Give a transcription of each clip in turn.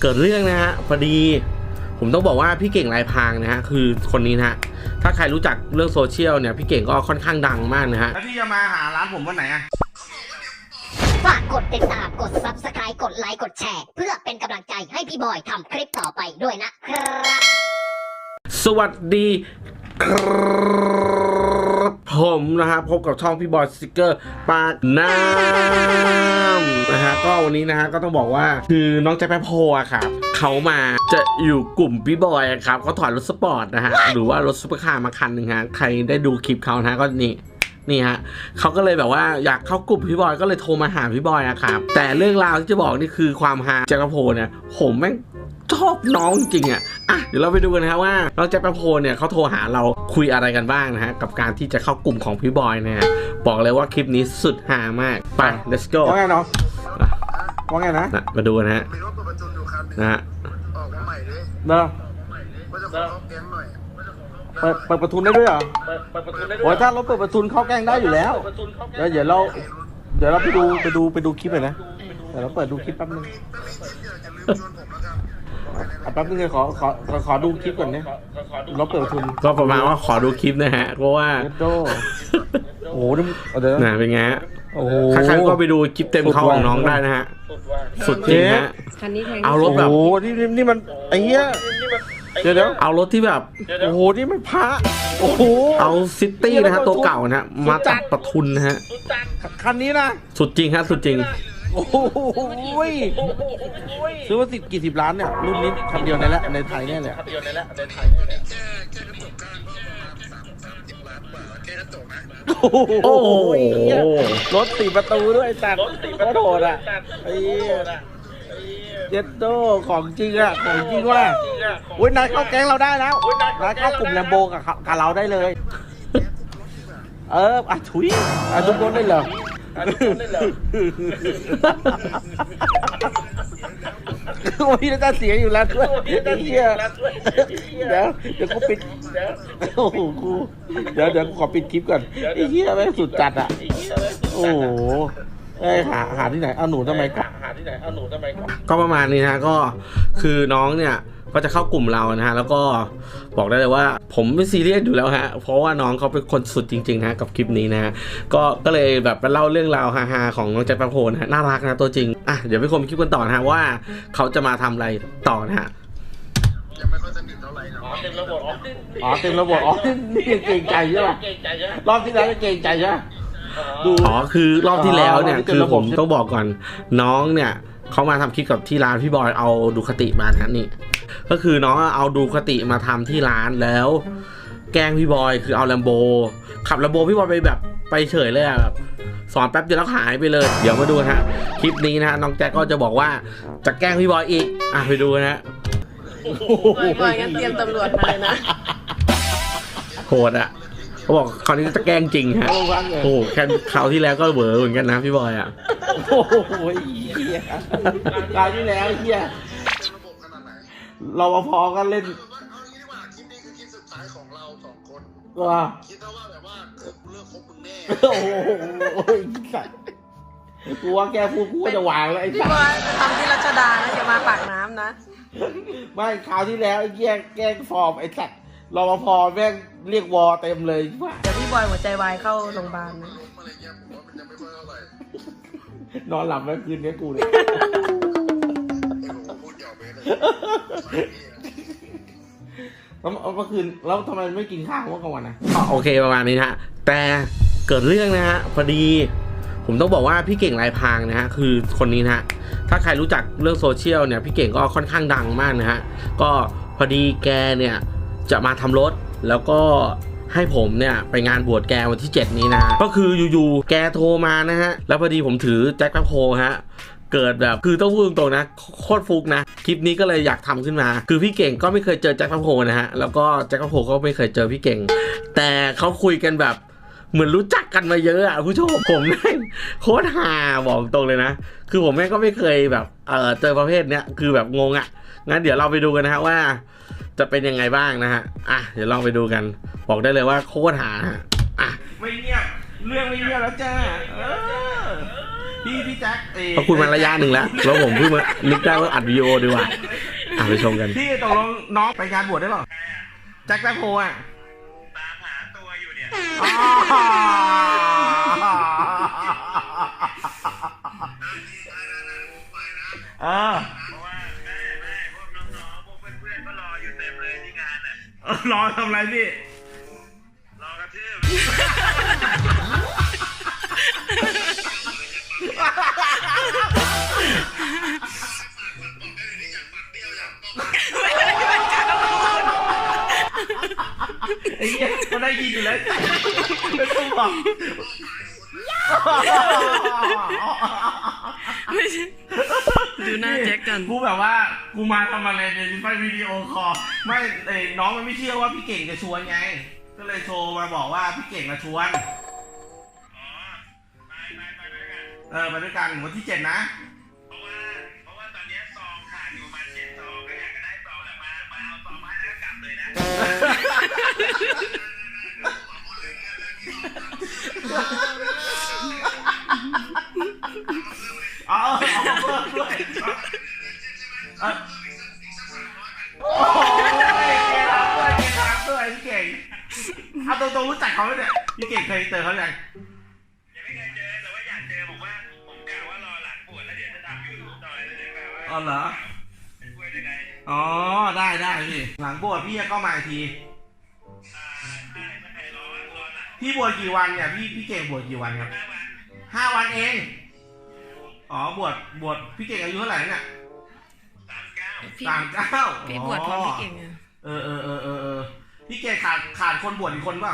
เกิดเรื่องนะฮะพอดีผมต้องบอกว่าพี่เก่งลายพรางนะฮะคือคนนี้นะฮะถ้าใครรู้จักเรื่องโซเชียลเนี่ยพี่เก่งก็ค่อนข้างดังมากนะฮะแล้วพี่จะมาหาร้านผมวันไหนอะฝากกดติดตามกด subscribe กดไลค์กดแชร์ เพื่อเป็นกำลังใจให้พี่บอยทำคลิปต่อไปด้วยนะครับสวัสดีครับผมนะฮะพบกับช่องพี่บอยสติกเกอร์ปากน้ำนะฮะก็ วันนี้นะฮะก็ต้องบอกว่าคือน้องแจ๊คแป๊บโพอะครับเขามาจะอยู่กลุ่มพี่บอยอะครับเขาถอยรถสปอร์ตนะฮะหรือว่ารถซุปเปอร์คาร์มาคันหนึ่งฮะใครได้ดูคลิปเขานะฮะก็นี่นี่ฮะเขาก็เลยแบบว่าอยากเข้ากลุ่มพี่บอยก็เลยโทรมาหาพี่บอยอะครับแต่เรื่องราวที่จะบอกนี่คือความฮาแจ็คกะโพเนี่ยผมแม่งชอบน้องจริงอะอะ เดี๋ยวเราไปดูกันนะครับว่าน้องแจ็คกะโพเนี่ยเขาโทรหาเราคุยอะไรกันบ้างนะฮะ กับการที่จะเข้ากลุ่มของพี่บอยนะฮะ บอกเลยว่าคลิปนี้สุดฮามาก ไป let's go ว่าไงน้อง ว่าไงนะนะมาดูนะฮะมีรถเปิดประตูอยู่คันหนึงนะฮะออกมาใหม่เลยเนอะว่าจะขอเข้าแก๊งหน่อยเปิดเปิดประทุนได้ด้วยเหรอโอ้ยถ้ารถเปิดประทุนเข้าแกล้งได้อยู่แล้วเดี๋ยวเดี๋ยวเรา เดี๋ยวเราไปดูไปดูไปดูคลิปเลยนะเดี๋ยวเราเปิดดูคลิปแป๊บนึงไม่มีคลิปเดียวจะลืมชวนผมแล้วกันอะแป๊บนึงเลยขอขอขอขอดูคลิปก่อนเนี่ยเราเปิดประทุนก็ประมาณว่าขอดูคลิปนะฮะ เพราะว่าเดโดโอ้โหนี่เดี๋ยวนะเป็นไงฮะ โอ้โห ใครๆก็ไปดูคลิปเต็มเขาของน้องได้นะฮะ สุดจริงฮะ คันนี้แพงเอารถ โอ้แบบโหนี่นี่นี่มันไอ้เหี้ยเดี๋ยวเดี๋ยวเอารถที่แบบ โอ้โหนี่มันพระโอ้โหเอาซิตี้นะฮะตัวเก่านะฮะมาตัดประทุนนะฮะ คันนี้นะสุดจริงฮะสุดจริง โอ้โหซื้อมาสิบกี่สิบล้านเนี่ยรุ่นนี้คันเดียวในละในไทยเนี่ยแหละแค่แค่กระจกข้างก็ประมาณสามสามสิบล้านกว่าแค่กระจกนะ โอ้โหโอ้โหรถสี่ประตูด้วยจัดรถโหดอะไอ้เหี้ยเจ็ดโตของจริงอะของจริงว่าอุ้ยนายเข้าแก๊งเราได้แล้วนายเข้ากลุ่มแลมโบกับเขากับเราได้เลย เอออะถุยอะทุกคนได้เหรอ โอ้ยน่าจะเสียอยู่แล้วด้วยไอ้เหี้ยเดี๋ยวเดี๋ยวกูปิดโอ้โหกูเดี๋ยวเดี๋ยวกูขอปิดคลิปก่อนไอ้เหี้ยแม่งสุดจัดอะโอ้โหเอ้ยหาหาที่ไหนเอาหนูทำไมก่อนก็ประมาณนี้นะฮะก็คือน้องเนี่ย ก็จะเข้ากลุ่มเรานะฮะ แล้วก็บอกได้เลยว่าผมไม่ซีเรียสอยู่แล้วฮะ เพราะว่าน้องเขาเป็นคนสุดจริงๆนะฮะกับคลิปนี้นะฮะ ก็ก็เลยแบบไปเล่าเรื่องราวฮาๆของน้องแจ็คแป๊บโฮนะฮะน่ารักนะตัวจริง อะเดี๋ยวไปชมคลิปกันต่อนะฮะว่าเขาจะมาทำอะไรต่อนะฮะยังไม่ค่อยสนิทเท่าไหร่นะอ๋อเต็มระบบอ๋อนี่เก่งใจใช่ป่ะรอบที่แล้วเก่งใจใช่ปะดูอ๋อคือรอบที่แล้วเนี่ยอ๋อคือผมเป็นระบบต้องบอกก่อนน้องเนี่ยเขามาทำคลิปกับที่ร้านพี่บอยเอาดูคติมานะฮะนี่ ก็คือน้องเอาดูคติมาทำที่ร้านแล้ว แกล้งพี่บอยคือเอาแลมโบ ขับแลมโบพี่บอยไปแบบไปเฉยเลยอะแบบสอนแป๊บเดียวแล้วหายไปเลย เดี๋ยวมาดูนะฮะคลิปนี้นะฮะน้องแจ็คก็จะบอกว่าจะแกล้งพี่บอยอีกอะไปดูนะฮะบอยงั้นเตรียมตำรวจมาเลยนะโหดอะเขาบอกคราวนี้จะแกล้งจริงฮะโอ้โหแค่คราวที่แล้วก็เหวอเหมือนกันนะพี่บอยอะโอ้โหเหี้ยคราวที่แล้วเฮีย นาดไหนรปภก็เล่นเอางี้ดีกว่าคลิปนี้คือคลิปสุดท้ายของเราสองคน ว่าคิดเท่าว่าแบบว่าคือกูเลิกคบมึงแน่โอ้โหสัตว์กูว่าแกพูดกูก็จะวางแล้วไอ้พี่สัตบว์ อยทำที่รัชดานะอย่ามาปากน้ำนะ ไม่คราวที่แล้วไอ้แกล้งแกล้งฟอร์มไอ้สัตว์รปภแม่งเรียกวอเต็มเลยว่าเดี๋ยวพี่บอยหัวใจวายเข้าโรงพยาบาลนะ อะไรเงี้ยผมว่ามันยังไม่ค่อยเท่าไหร่ นอนหลับเมื่อคืนนี้กูเลย แล้วเมื่อคืนแล้วทำไมไม่กินข้าวเมื่อกลางวันนะโอเคประมาณนี้นะฮะแต่เกิดเรื่องนะฮะพอดี ผมต้องบอกว่าพี่เก่งลายพรางนะฮะคือคนนี้นะฮะถ้าใครรู้จักเรื่องโซเชียลเนี่ยพี่เก่งก็ค่อนข้างดังมากนะฮะก็พอดีแกเนี่ยจะมาทำรถแล้วก็ให้ผมเนี่ยไปงานบวชแกวันที่ 7 นี้นะฮะก็คืออยู่ๆแกโทรมานะฮะแล้วพอดีผมถือแจ็คแป๊บโฮฮะ เกิดแบบ คือต้องพูดตรงๆนะ โคตรฟุกนะ คลิปนี้ก็เลยอยากทำขึ้นมา คือพี่เก่งก็ไม่เคยเจอแจ็คแป๊บโฮนะฮะ แล้วก็แจ็คแป๊บโฮก็ไม่เคยเจอพี่เก่ง แต่เขาคุยกันแบบเหมือนรู้จักกันมาเยอะอะผู้ชมผมแม่งโคตรฮาบอกตรงเลยนะ คือผมแม่งก็ไม่เคยแบบเออเจอประเภทเนี้ยคือแบบงงอะงั้นเดี๋ยวเราไปดูกันนะฮะว่า จะเป็นยังไงบ้างนะฮะอะเดี๋ยวลองไปดูกัน บอกได้เลยว่าโคตรฮาอะไม่เงียบเรื่องไม่เงียบแล้วจ้า พี่พี่แจ็คเอเขาคุยมาระยะหนึ่งแล้ว แล้วผมเพิ่งมานึกได้ว่าอัดวิดีโอดีกว่าไอ้ไปชมกันพี่ตกลงน้องไปงานบวชได้เปล่าแจ็คแป๊บโฮอะตามหาตัวอยู่เนี่ยเออเพราะว่าแม่แม่พวกน้องๆพวกเพื่อนๆก็รออยู่เต็มเลยที่งานอะรอทำอะไรพี่ ไอ้เหี้ยมันได้ยินอยู่แล้วไม่ต้องบอกไม่ใช่ดูหน้าแจ็คกันกูแบบว่ากูมาทำอะไรเนี่ยไปวิดีโอคอลไม่เอ้ยน้องมันไม่เชื่อว่าพี่เก่งจะชวนไง ก็เลยโทรมาบอกว่าพี่เก่งมาชวน เออไปด้วยกันวันที่เจ็ดนะ เพราะว่า เพราะว่าตอนเนี้ยซองขาดอยู่ประมาณเจ็ดซองก็อยากจะได้ซองแหละมามาเอาซองมาแล้วก็กลับเลยนะเอาเอาเอาเพิ่มด้วยเออโอ้ยเก่งรักด้วยเก่งรักด้วยพี่เก่งเอาตรงๆรู้จักเขาไหมเนี่ยพี่เก่งเคยเจอเขายังยังไม่ เลยเดี๋ยวแบบว่าอ๋อเหรอเป็นกล้วยได้ไงอ๋อได้ได้พี่หลังบวชพี่ก็มาอีกทีอ่าใช่ใช่รอรอหลังพี่บวชกี่วันเนี่ยพี่พี่เก่งบวชกี่วันครับห้าวันห้าวันเองอ๋อบวชบวชพี่เก่งอายุเท่าไหร่เนี่ยสามเก้าพี่สามเก้าพี่บวชพร้อมพี่เก่งอะเออเออเออเออเออพี่เก่งขาดขาดคนบวชอีกคนเปล่า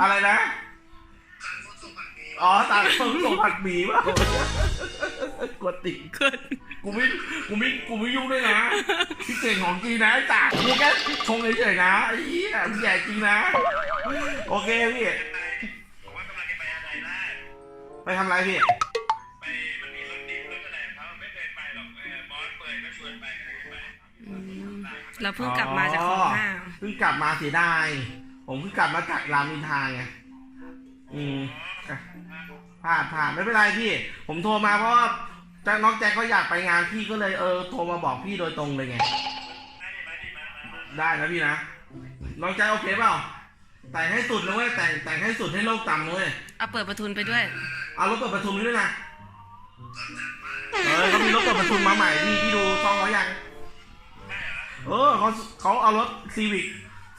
อะไรนะ อ๋อต่างคนส่งผัดหมี่เปล่ากดติเกิดกูไม่กูไม่กูไม่ยุ่งด้วยนะพี่เก่งของจริงนะไอ้จ่ากูแค่ชงเฉยๆนะไอ้เหี้ยพี่ใหญ่จริงนะ โอเคพี่ผมว่ากำลังจะไปอะไรได้ไปทำอะไรพี่ เราเพิ่งกลับมาจากของห้าเพิ่งกลับมาเสียดายผมเพิ่งกลับมาจากรามอินทราไงอืมพลาดพลาดไม่เป็นไรพี่ ผมโทรมาเพราะว่าแจ็คน้องแจ็คเขาอยากไปงานพี่ก็เลยเออโทรมาบอกพี่โดยตรงเลยไง ได้นะพี่นะน้องแจ็คโอเคเปล่าแต่งให้สุดนะเว้ยแต่งแต่งให้สุดให้โลกจำนะเว้ยเอาเปิดประทุนไปด้วย เอารถเปิดประทุนด้วยนะเออเขามีรถเปิดประทุนมาใหม่พี่พี่ดูช่องเขายัง เออเขาเขาเอารถซีวิก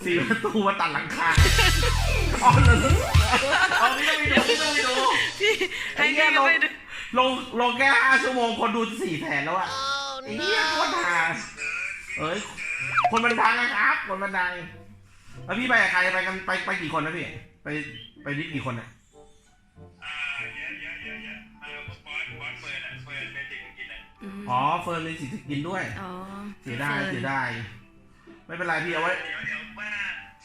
สี่ประตูมาตัดหลังคาอ๋อเลยเอาพี่ต้องไปดูพี่ต้องไปดูพี่ให้ไอ้เหี้พี่ยลงไปดูลงลงแค่ห้าชั่วโมงคนดูสี่แสนแล้วอะไอ้เหี้ยโคตรหาเอ้ย คนมันดังนะครับ คนมันดังแล้วพี่ไปกับใครไปกันไปไปกี่คนนะพี่ ไปไปดิสกี่คนอะ อะอืมอ๋อเฟิร์นมีสิทธิ์กินด้วยอ๋อเสียดายฟิร์นเสียดายไม่เป็นไรพี่เอาไว้เดี๋ยวเดี๋ยวว่า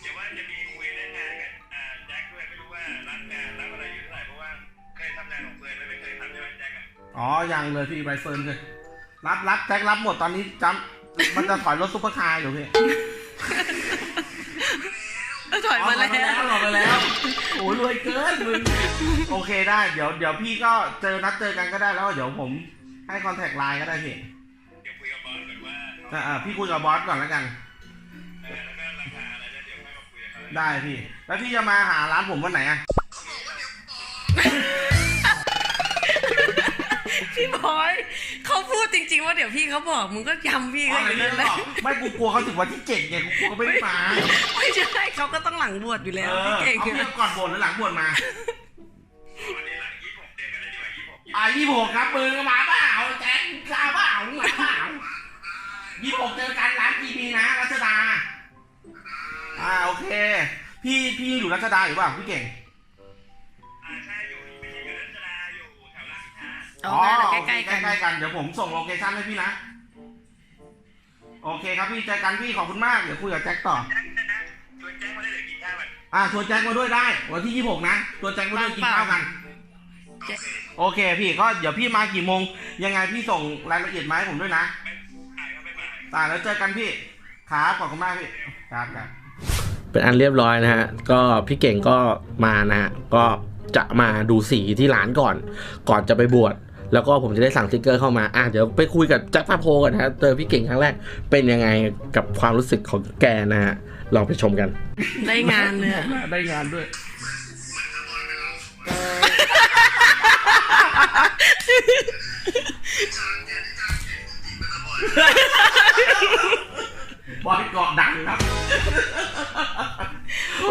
เดี๋ยวว่าจะมีคุยเรื่องงานกับอ่าแจ็คด้วยไม่รู้ว่ารับงานรับอะไรอยู่เท่าไหร่เพราะว่าเคยทำงานของเฟิร์นแล้วไม่เคยทำใช่ไหมแจ็คอะอ๋อยังเลยพี่ใบเฟิร์นเลยรับรับแจ็ครับหมดตอนนี้จำมันจะถอยรถซุปเปอร์คาร์อยู่พี่ถอยมาแล้วถอยมาแล้วโอ้ยรวยเกินมึงโอเคได้ เดี๋ยวเดี๋ยวพี่ก็เจอนัดเจอกันก็ได้แล้ว เดี๋ยวผม ให้คอนแทคไลน์ก็ได้พี่เดี๋ยวคุยกับบอสก่อนว่าอ่าอ่าพี่คุยกับบอสก่อนแล้วกัน เออแล้วก็ราคาอะไรแล้วเดี๋ยวค่อยมาคุยกับเขาได้พี่ แล้วพี่จะมาหาร้านผมวันไหนอะพี่บอยเขาพูดจริง ๆ ว่าเดี๋ยวพี่เขาบอกมึงก็ย้ำพี่อ๋ก็อออะไรย่างเงี้นั้ยนแหละไม่กูกลัวเขาถึงวันที่เจ็ดไงกูกลัวเขาไม่ได้มา ไม่ใช่เขาก็ต้องหลังบวชอยู่เอแล้วอพี่เก่งเอาพี่ก่อนบวชหรือหลังบวชมาวันนี้หลังยี่สิบหกเดือนกันเลยดีกว่ายี่สิบหกอ่ายี่หกครับมึงมาเปล่าแจ็คกล้าเปล่ามึงมาเปล่า ยี่หกเจอกันร้านจีบีนะรัชดา อ่าโอเค พี่พี่อยู่รัชดาอยู่เปล่าพี่เก่ง อ่าใช่อยู่ไม่ใช่อยู่รัชดาอยู่แถวรามอินทราอ๋อใกล้ๆกันใกล้ๆกันเดี๋ยวผมส่งโลเคชั่นให้พี่นะ โอเคครับพี่เจอกันพี่ขอบคุณมากเดี๋ยวคุยกับแจ็คต่อ แจ็คนะนะชวนแจ็คมาได้เดี๋ยวกินข้าวกันอ่าชวนแจ็คมาด้วยได้ วันที่ยี่หกนะชวนแจ็คมาด้วยกินข้าวกันเจ๊โอเคพี่ก็เดี๋ยวพี่มากี่โมง ยังไงพี่ส่งรายละเอียดมาให้ผมด้วยนะ ตายแล้วเจอกันพี่ครับขอบคุณมากพี่ครับครับเป็นอันเรียบร้อยนะฮะ ก็พี่เก่งก็มานะฮะ ก็จะมาดูสีที่ร้านก่อน ก่อนจะไปบวช แล้วก็ผมจะได้สั่งสติกเกอร์เข้ามา อะเดี๋ยวไปคุยกับแจ็คพาโพกันนะฮะ เจอพี่เก่งครั้งแรก เป็นยังไงกับความรู้สึกของแกนะฮะ ลองไปชมกัน ได้งานเลยอะได้งานด้วย บอยเกาะดังครับ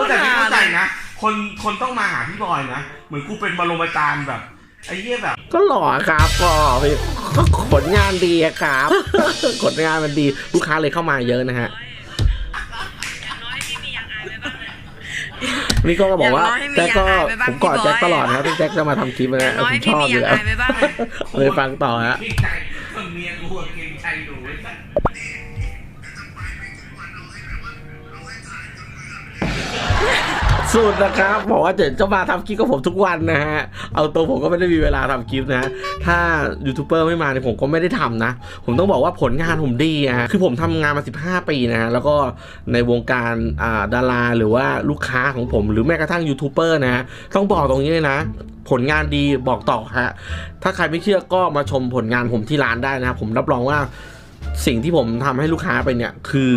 แต่พี่เข้าใจนะ คนคนต้องมาหาพี่บอยนะ เหมือนกูเป็นบรมอาจารย์แบบไอ้เหี้ยแบบ ก็หล่อครับก็พี่ก็ผลงานดีอะครับผลงานมันดีลูกค้าเลยเข้ามาเยอะนะฮะนี่ก็บอกว่าอย่างน้อยให้มีแจ็คก็อย่างอายไปบ้างผมกอดพี่บอยแจ็คตลอดนะครับพี่แจ็คจะมาทำคลิปอนะย่างน้อยผมชพี่อบมีอยู่อย่างแล้วอายไปบ้างเลยฟังต่อฮะเกรงใจ สุดนะครับบอกว่าเดี๋ยวจะมาทำคลิปกับผมทุกวันนะฮะ เอาตัวผมก็ไม่ได้มีเวลาทำคลิปนะ ถ้ายูทูบเบอร์ไม่มาเนี่ยผมก็ไม่ได้ทำนะ ผมต้องบอกว่าผลงานผมดีอะฮะคือผมทำงานมา 15 ปีนะฮะ แล้วก็ในวงการาดาราหรือว่าลูกค้าของผม หรือแม้กระทั่งยูทูบเบอร์นะ ต้องบอกตรงนี้เลยนะผลงานดีบอกต่อฮะ ถ้าใครไม่เชื่อก็มาชมผลงานผมที่ร้านได้นะครับผมรับรองว่าสิ่งที่ผมทำให้ลูกค้าไปเนี่ย คือ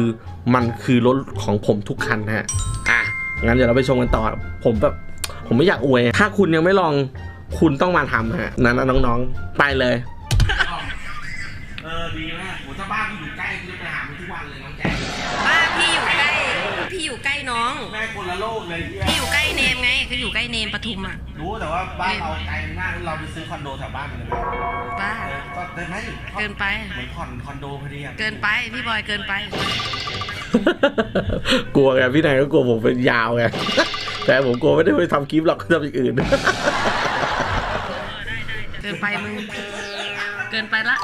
มันคือรถของผมทุกคันนะฮะอะ งั้นเดี๋ยวเราไปชมกันต่อ ผมแบบผมไม่อยากอวย ถ้าคุณยังไม่ลองคุณต้องมาทำฮะนั้นนะน้องๆ ไปเลย เออดีมากโหถ้าบ้านกูอยู่ใกล้กูจะไปหามึงทุกวันเลยน้องแจ๊คบ้านพี่อยู่ใกล้ พี่อยู่ใกล้น้อง แม่คนละโลกเลยเฮียพี่อยู่ใกล้เนมไง คืออยู่ใกล้เนมปทุมอะ รู้แต่ว่าบ้านเราไกลมากเราไปซื้อคอนโดแถวบ้านกันเลยไหมบ้า เออก็ได้ไหมเกินไป เหมือนผ่อนคอนโดพอดีอะ เกินไป พี่บอยเกินไป กลัวไงพี่นายก็กลัวผมเป็นยาวไงแต่ผมกลัวไม่ได้ไปทำคลิปหรอกทำอย่างอื่น เกินไปมึง เกินไปละ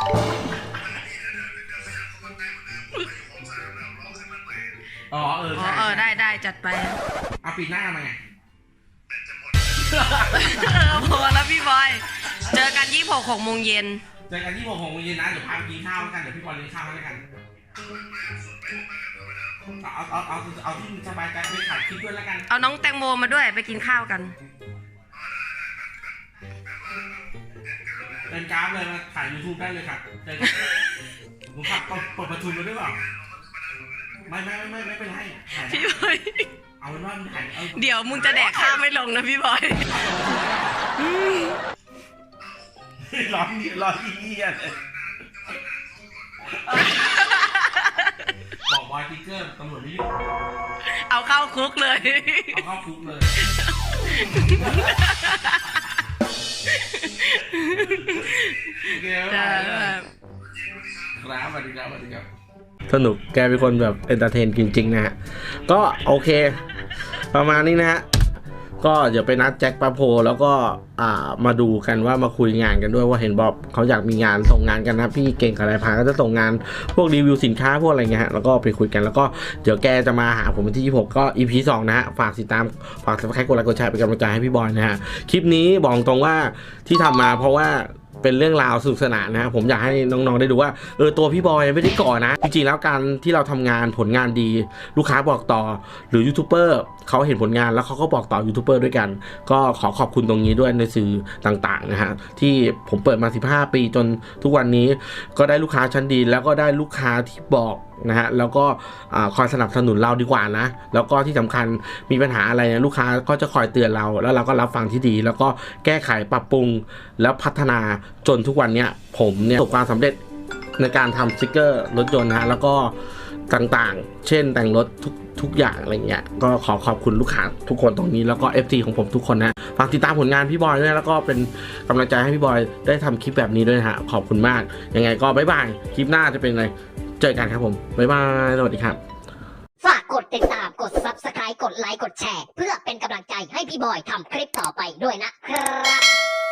อ๋อเอออ๋อใช่เออได้ได้จัดไป เอาปีหน้ามาไงเออพอแล้วพี่บอย เจอกันยี่หกหกโมงเย็น เจอกันที่ผมหกโมงเย็นนะเดี๋ยวพาไปกินข้าวกันเดี๋ยวพี่บอลเลี้ยงข้าวให้กันเอา เอาเอาเอาเอาที่มึงสบายใจไปถ่ายคลิปด้วยแล้วกัน เอาน้องแตงโมมาด้วยไปกินข้าวกันเป็นกราฟเลยมาถ่ายยูทูบได้เลยครับเจอกันมึงขับเปิดประทุนมาด้วยเปล่าไม่ไม่ไม่ไม่ไม่เป็นไรถ่ายพี่บอย เอาเป็นว่ามึงถ่ายเอาเดี๋ยวมึงจะแดกข้าวไม่ลงนะพี่บอย ร้อนนี่ร้อนอีเหี้ยเลย อกบอยติ๊กเกอร์ตำรวจไม่ยุ่งเอาเข้าคุกเลย เอาเข้าคุกเลย โอเคจ้าครับสวัสดีครับสวัสดีครับ สนุกแกเป็นคนแบบเอนเตอร์เทนจริงๆนะฮะ ก็โอเค ประมาณนี้นะฮะ ก็เดี๋ยวไปนัดแจ็คปาโพแล้วก็อ่ามาดูกันว่ามาคุยงานกันด้วยว่าเห็นบอกเขาอยากมีงานส่งงานกันนะพี่เก่งกับนายพาก็จะส่งงานพวกรีวิวสินค้าพวกอะไรเงี้ยฮะแล้วก็ไปคุยกันแล้วก็เดี๋ยวแกจะมาหาผมวันที่ 26 ก็ EP 2 นะฮะฝากติดตามฝากสมัครกดไลค์กดแชร์เป็นกำลังใจให้พี่บอยนะฮะคลิปนี้บอกตรงว่าที่ทำมาเพราะว่า เป็นเรื่องราวสนุกสนานนะฮะผมอยากให้น้องๆได้ดูว่าเออตัวพี่บอยไม่ได้ก่อนะ จริงๆแล้วการที่เราทำงานผลงานดี ลูกค้าบอกต่อ หรือยูทูบเบอร์เขาเห็นผลงานแล้วเขาก็บอกต่อยูทูบเบอร์ด้วยกัน ก็ขอขอบคุณตรงนี้ด้วยในสื่อต่างๆนะฮะที่ผมเปิดมา 15 ปีจนทุกวันนี้ก็ได้ลูกค้าชั้นดีแล้วก็ได้ลูกค้าที่บอกนะฮะแล้วก็คอยสนับสนุนเราดีกว่านะ แล้วก็ที่สำคัญมีปัญหาอะไรเนี่ยลูกค้าก็จะคอยเตือนเราแล้วเราก็รับฟังที่ดี แล้วก็แก้ไขปรับปรุงแล้วพัฒนาจนทุกวันเนี้ยผมเนี่ยประสบความสำเร็จในการทำสติกเกอร์รถยนต์นะฮะแล้วก็ต่างๆ เช่นแต่งรถทุกทุกอย่างอะไรเงี้ย ก็ขอขอบคุณลูกค้าทุกคนตรงนี้แล้วก็ FT ของผมทุกคนนะ ฝากติดตามผลงานพี่บอยด้วยแล้วก็เป็นกำลังใจให้พี่บอยได้ทำคลิปแบบนี้ด้วยนะฮะ ขอบคุณมาก ยังไงก็บ๊ายบาย คลิปหน้าจะเป็นอะไร เจอกันครับผม บ๊ายบาย สวัสดีครับฝากกดติดตามกด subscribe กดไลค์กดแชร์ เพื่อเป็นกำลังใจให้พี่บอยทำคลิปต่อไปด้วยนะครับ